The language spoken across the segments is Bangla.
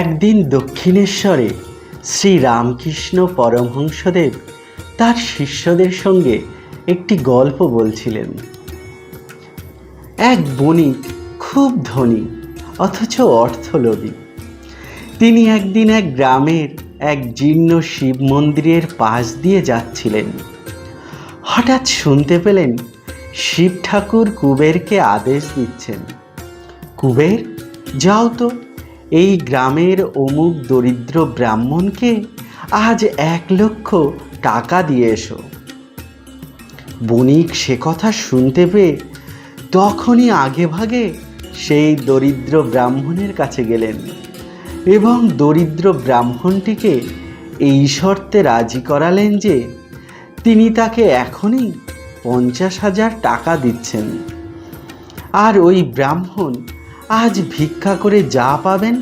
একদিন দক্ষিণেশ্বরে শ্রী রামকৃষ্ণ পরমহংসদেব তার শিষ্যদের সঙ্গে একটি গল্প বলছিলেন। এক বণিক খুব ধনী, অথচ অর্থলোভী। তিনি একদিন এক গ্রামের এক জীর্ণ শিব মন্দিরের পাশ দিয়ে যাচ্ছিলেন। হঠাৎ শুনতে পেলেন শিব ঠাকুর কুবেরকে আদেশ দিচ্ছেন। কুবের, যাও তো এই গ্রামের অমুক দরিদ্র ব্রাহ্মণকে আজ এক লক্ষ টাকা দিয়ে এসো। বণিক সে কথা শুনতে পেয়ে তখনই আগে ভাগে সেই দরিদ্র ব্রাহ্মণের কাছে গেলেন এবং দরিদ্র ব্রাহ্মণটিকে এই শর্তে রাজি করালেন যে তিনি তাকে এখনই পঞ্চাশ হাজার টাকা দিচ্ছেন। আর ওই ব্রাহ্মণ আজ ভিক্ষা করে যা পাবেন,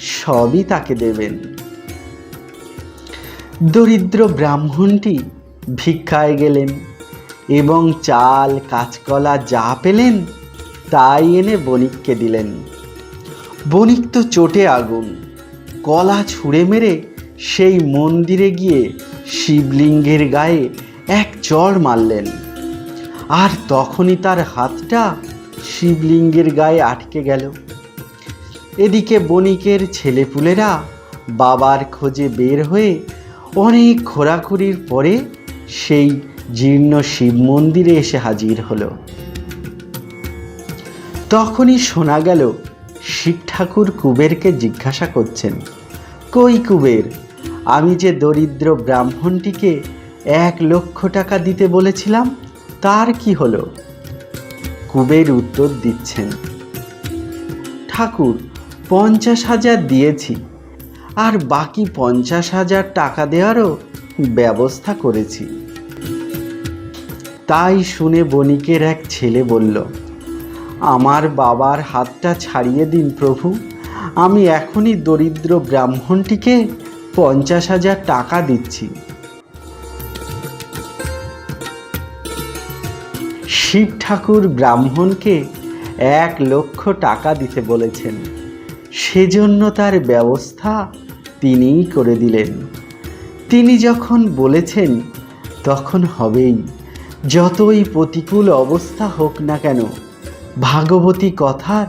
সবই তাকে দেবেন। দরিদ্র ব্রাহ্মণটি ভিক্ষায় গেলেন এবং চাল, কাঁচকলা যা পেলেন, তাই এনে বণিককে দিলেন। বণিক তো চোটে আগুন, কলা ছুঁড়ে মেরে সেই মন্দিরে গিয়ে শিবলিঙ্গের গায়ে এক চড় মারলেন। আর তখনই তার হাতটা শিবলিঙ্গের গায়ে আটকে গেল। এদিকে বণিকের ছেলেপুলেরা বাবার খোঁজে বের হয়ে অনেক খোরাখুরির পরে সেই জীর্ণ শিব মন্দিরে এসে হাজির হলো। তখনই শোনা গেল, শিব ঠাকুর কুবেরকে জিজ্ঞাসা করছেন, কই কুবের, আমি যে দরিদ্র ব্রাহ্মণটিকে এক লক্ষ টাকা দিতে বলেছিলাম, তার কি হলো? কুবের উত্তর দিচ্ছেন। ঠাকুর, পঞ্চাশ হাজার দিয়েছি, আর বাকি পঞ্চাশ হাজার টাকা দেওয়ারও ব্যবস্থা করেছি। তাই শুনে বণিকের এক ছেলে বলল, আমার বাবার হাতটা ছাড়িয়ে দিন প্রভু, আমি এখনই দরিদ্র ব্রাহ্মণটিকে পঞ্চাশ হাজার টাকা দিচ্ছি। শিব ঠাকুর ব্রাহ্মণকে এক লক্ষ টাকা দিতে বলেছেন। সেজন্য তার ব্যবস্থা তিনিই করে দিলেন। তিনি যখন বলেছেন, তখন হবেই। যতই প্রতিকূল অবস্থা হোক না কেন, ভাগবতী কথার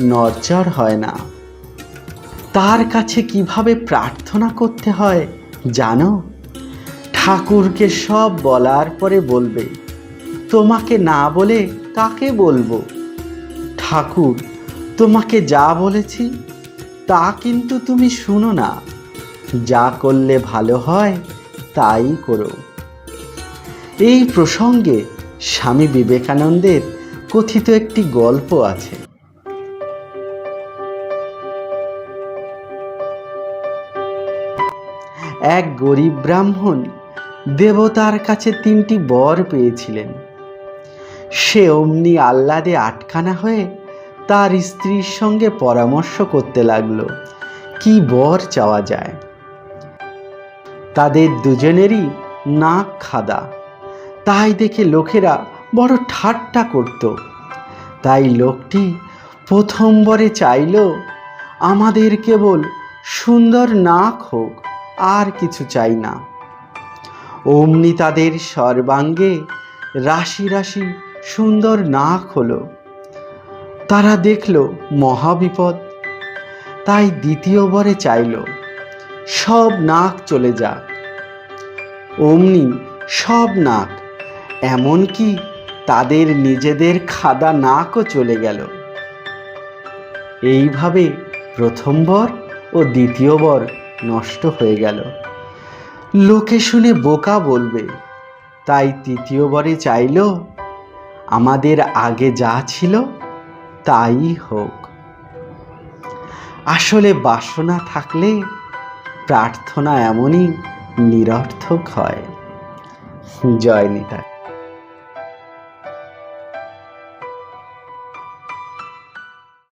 নরচর হয় না। তার কাছে কীভাবে প্রার্থনা করতে হয় জানো? ঠাকুরকে সব বলার পরে বলবে। তোমাকে না বলে কাকে বলব? ঠাকুর, তোমাকে যা বলেছি, তা কিন্তু তুমি শুনো না। যা করলে ভালো হয়, তাই করো। এই প্রসঙ্গে স্বামী বিবেকানন্দের কথিত একটি গল্প আছে। এক গরিব ব্রাহ্মণ দেবতার কাছে তিনটি বর পেয়েছিলেন। সে অমনি আহ্লাদে আটকানা হয়ে তার স্ত্রীর সঙ্গে পরামর্শ করতে লাগল। কি বর চাওয়া যায়? তাদের দুজনেরই নাক খাদা। তাই দেখে লোকেরা বড় ঠাট্টা করত। তাই লোকটি প্রথমবারে চাইল, আমাদের কেবল সুন্দর নাক হোক, আর কিছু চাই না। অমনি তাদের সর্বাঙ্গে রাশি রাশি সুন্দর নাক হলো। তারা দেখল মহাবিপদ। তাই দ্বিতীয়বারে চাইল, সব নাক চলে যাক। অমনি সব নাক এমনকি তাদের নিজেদের খাদা নাকও চলে গেল। এইভাবে প্রথমবার ও দ্বিতীয়বার নষ্ট হয়ে গেল। লোকে শুনে বোকা বলবে, তাই তৃতীয়বারে চাইল আমাদের আগে যা ছিল, তাই হোক। আসলে বাসনা থাকলে প্রার্থনা এমনই নিরর্থক হয়। জয় নিতাই